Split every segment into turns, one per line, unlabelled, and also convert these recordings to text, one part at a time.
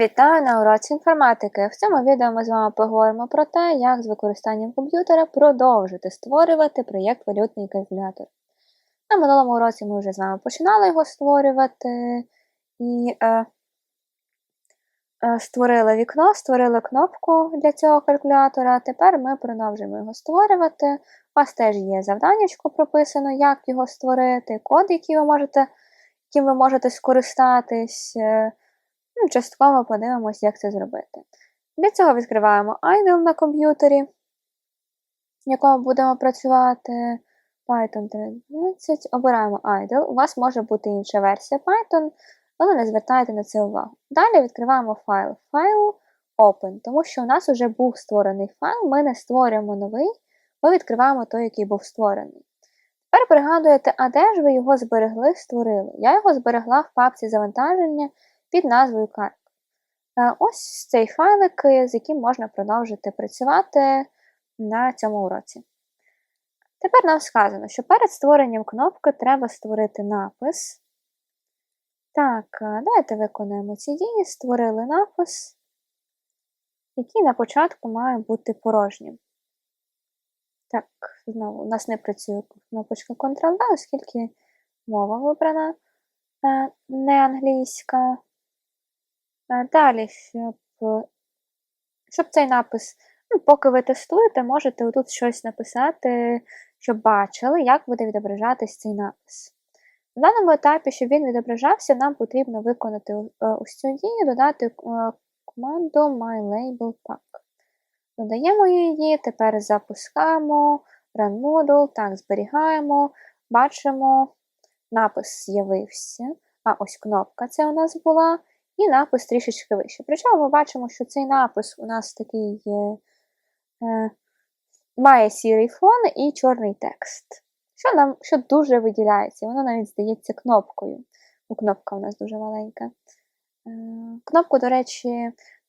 Вітаю на уроці інформатики. В цьому відео ми з вами поговоримо про те, як з використанням комп'ютера продовжити створювати проєкт валютний калькулятор. На минулому уроці ми вже з вами починали його створювати і е, е, створили вікно, створили кнопку для цього калькулятора. Тепер ми продовжуємо його створювати. У вас теж є завданнячко прописано, як його створити, код, який ви можете, яким ви можете скористатись. Е, Ну, частково подивимось, як це зробити. Для цього відкриваємо IDLE на комп'ютері, в якому будемо працювати. Python 13. Обираємо IDLE. У вас може бути інша версія Python, але не звертайте на це увагу. Далі відкриваємо файл. Файл Open, тому що у нас вже був створений файл, ми не створюємо новий, ми відкриваємо той, який був створений. Тепер пригадуєте, а де ж ви його зберегли, створили? Я його зберегла в папці завантаження під назвою картка. Ось цей файлик, з яким можна продовжити працювати на цьому уроці. Тепер нам сказано, що перед створенням кнопки треба створити напис. Так, давайте виконаємо ці дії, створили напис, який на початку має бути порожнім. Так, знову у нас не працює кнопочка Ctrl-V, оскільки мова вибрана е, не англійська. Далі, щоб щоб цей напис, ну, поки ви тестуєте, можете тут щось написати, щоб бачили, як буде відображатись цей напис. На даному етапі, щоб він відображався, нам потрібно виконати е, ось цю дію, додати е, команду MyLabelPack. Додаємо її, тепер запускаємо Run Module, так, зберігаємо, бачимо, напис з'явився. А ось кнопка це у нас була і напис трішечки вище. Причому ми бачимо, що цей напис у нас такий е, має сірий фон і чорний текст, що нам що дуже виділяється, воно навіть здається кнопкою, бо кнопка у нас дуже маленька. Е, Кнопку, до речі,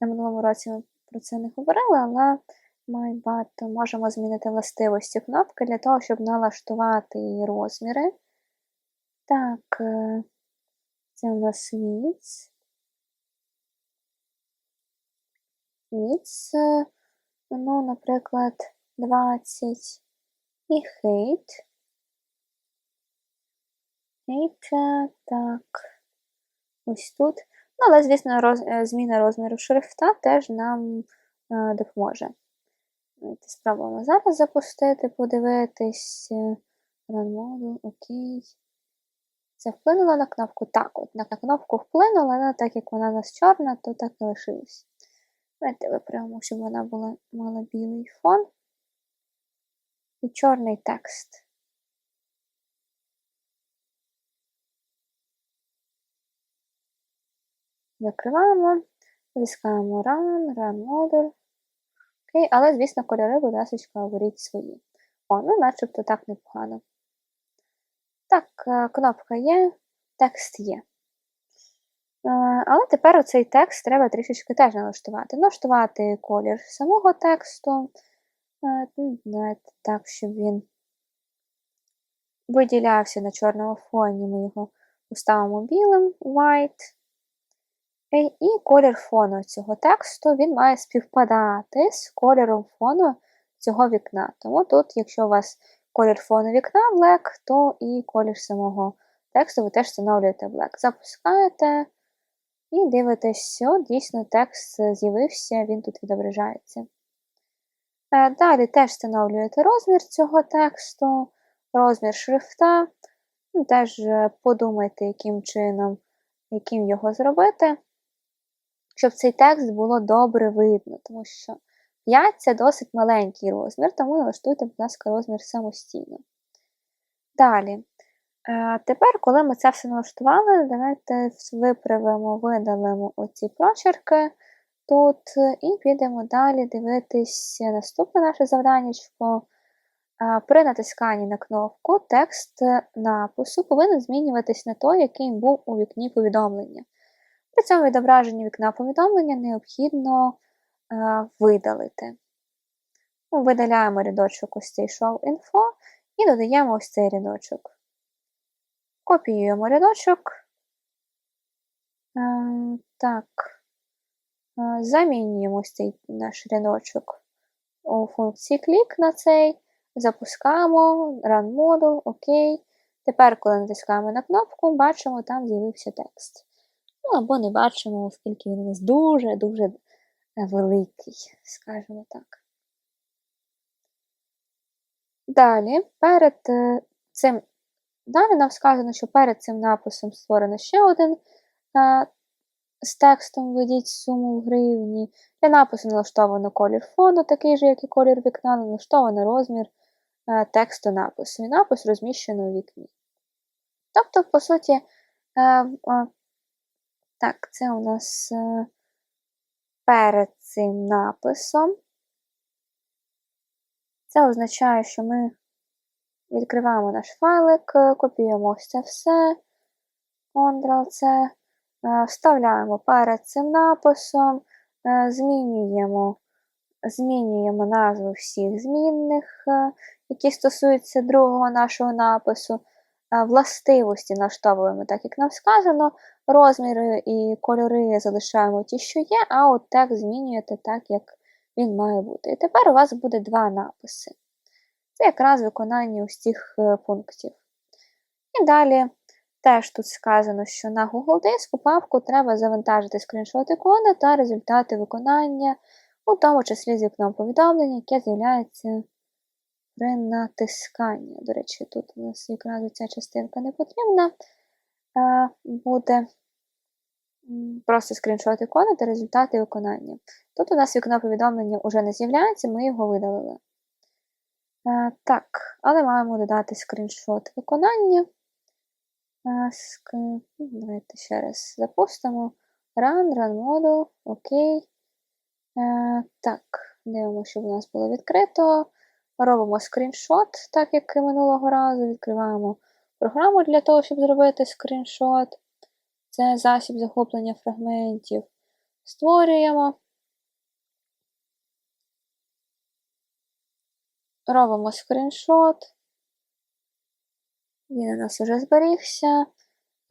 на минулому році ми про це не говорили, але ми багато можемо змінити властивості кнопки для того, щоб налаштувати її розміри. Так, е, це у нас світ. Міц, ну, наприклад, 20 і хейт. Хейт, так, ось тут. Ну, але, звісно, роз, е, зміна розміру шрифта теж нам е, допоможе. Давайте спробуємо зараз запустити, подивитись. Run model, окей. Це вплинуло на кнопку? Так, от на кнопку вплинуло, але так як вона у нас чорна, то так і лишилось. Давайте виправимо, щоб вона була, мала білий фон і чорний текст. Закриваємо, вискаємо Run, Run Model. Окей, але, звісно, кольори, будь ласка, оберіть свої. О, ну начебто так непогано. Так, е, кнопка є, текст є. Е, але тепер оцей текст треба трішечки теж налаштувати. Налаштувати колір самого тексту. Е, ну, давайте так, щоб він виділявся на чорному фоні, ми його поставимо білим white. Е, і колір фону цього тексту він має співпадати з кольором фону цього вікна. Тому тут, якщо у вас колір фону вікна black, то і колір самого тексту ви теж встановлюєте black. Запускаєте. І дивитесь, що дійсно текст з'явився, він тут відображається. Е, далі теж встановлюєте розмір цього тексту, розмір шрифта. Ну, теж е, подумайте, яким чином, яким його зробити, щоб цей текст було добре видно, тому що 5 це досить маленький розмір, тому налаштуйте, будь ласка, розмір самостійно. Далі. Е, тепер, коли ми це все налаштували, давайте виправимо, видалимо оці прочерки тут і підемо далі дивитися наступне наше завданнячко. Е, при натисканні на кнопку текст напису повинен змінюватись на той, який був у вікні повідомлення. При цьому відображенні вікна повідомлення необхідно е, видалити. Видаляємо рядочок ось цей show info і додаємо ось цей рядочок. Копіюємо рядочок. Е, так, Е, Замінюємо цей наш рядочок у функції клік на цей, запускаємо Run Model, ОК. Тепер, коли натискаємо на кнопку, бачимо, там з'явився текст. Ну, або не бачимо, оскільки він у нас дуже-дуже великий, скажімо так. Далі, перед е, цим, далі нам сказано, що перед цим написом створено ще один а, з текстом введіть суму в гривні. Для напису налаштовано колір фону, такий же, як і колір вікна, налаштовано розмір а, тексту напису. І напис розміщено у вікні. Тобто, по суті, а, а, так, це у нас а, перед цим написом. Це означає, що ми відкриваємо наш файлик, е, копіюємо це все, Ctrl-C, вставляємо перед цим написом, е, змінюємо, змінюємо назву всіх змінних, е, які стосуються другого нашого напису. Властивості налаштовуємо, так як нам сказано, розміри і кольори залишаємо ті, що є, а от текст змінюєте так, як він має бути. І тепер у вас буде два написи. Це якраз виконання ось цих е, пунктів. І далі теж тут сказано, що на Google диску папку треба завантажити скріншот ікони та результати виконання, у тому числі з вікном повідомлення, яке з'являється при натисканні. До речі, тут у нас якраз ця частинка не потрібна. Буде просто скріншот ікони та результати виконання. Тут у нас вікно повідомлення вже не з'являється, ми його видалили. Е, так, але маємо додати скріншот виконання. Е. Ну, давайте ще раз запустимо. Run, run model, окей. Так, дивимося, щоб у нас було відкрито. Робимо скріншот, так як і минулого разу. Відкриваємо програму для того, щоб зробити скріншот. Це засіб захоплення фрагментів. Створюємо. Робимо скріншот. Він у нас вже зберігся.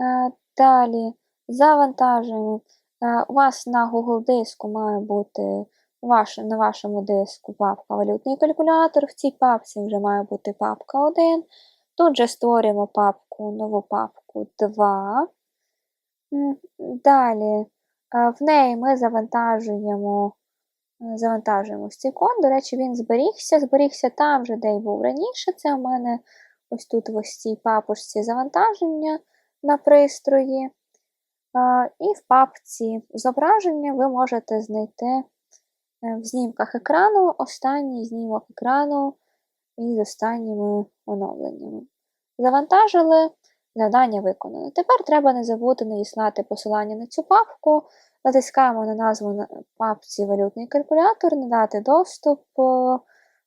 Е, далі завантажуємо. Е, у вас на Google диску має бути ваш, на вашому диску папка валютний калькулятор. В цій папці вже має бути папка 1. Тут же створюємо папку, нову папку 2. Далі е, в неї ми завантажуємо завантажуємо ось цей код. До речі, він зберігся. Зберігся там же, де й був раніше. Це у мене ось тут в ось цій папочці завантаження на пристрої. І в папці зображення ви можете знайти е, в знімках екрану останній знімок екрану із останніми оновленнями. Завантажили, завдання виконано. Тепер треба не забути надіслати посилання на цю папку. Натискаємо на назву на папці Валютний калькулятор, надати доступ,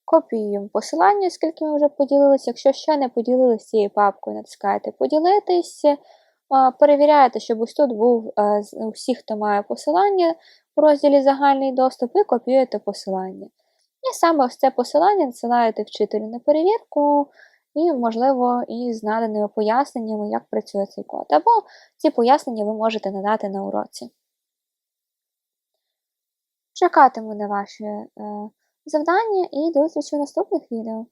копіюємо посилання, оскільки ми вже поділилися. Якщо ще не поділилися цією папкою, натискаєте Поділитись, перевіряєте, щоб ось тут був усі, хто має посилання у розділі Загальний доступ, і копіюєте посилання. І саме ось це посилання надсилаєте вчителю на перевірку. І, можливо, із наданими поясненнями, як працює цей код. Або ці пояснення ви можете надати на уроці. Чекатиму на ваші е, завдання і до зустрічі в наступних відео.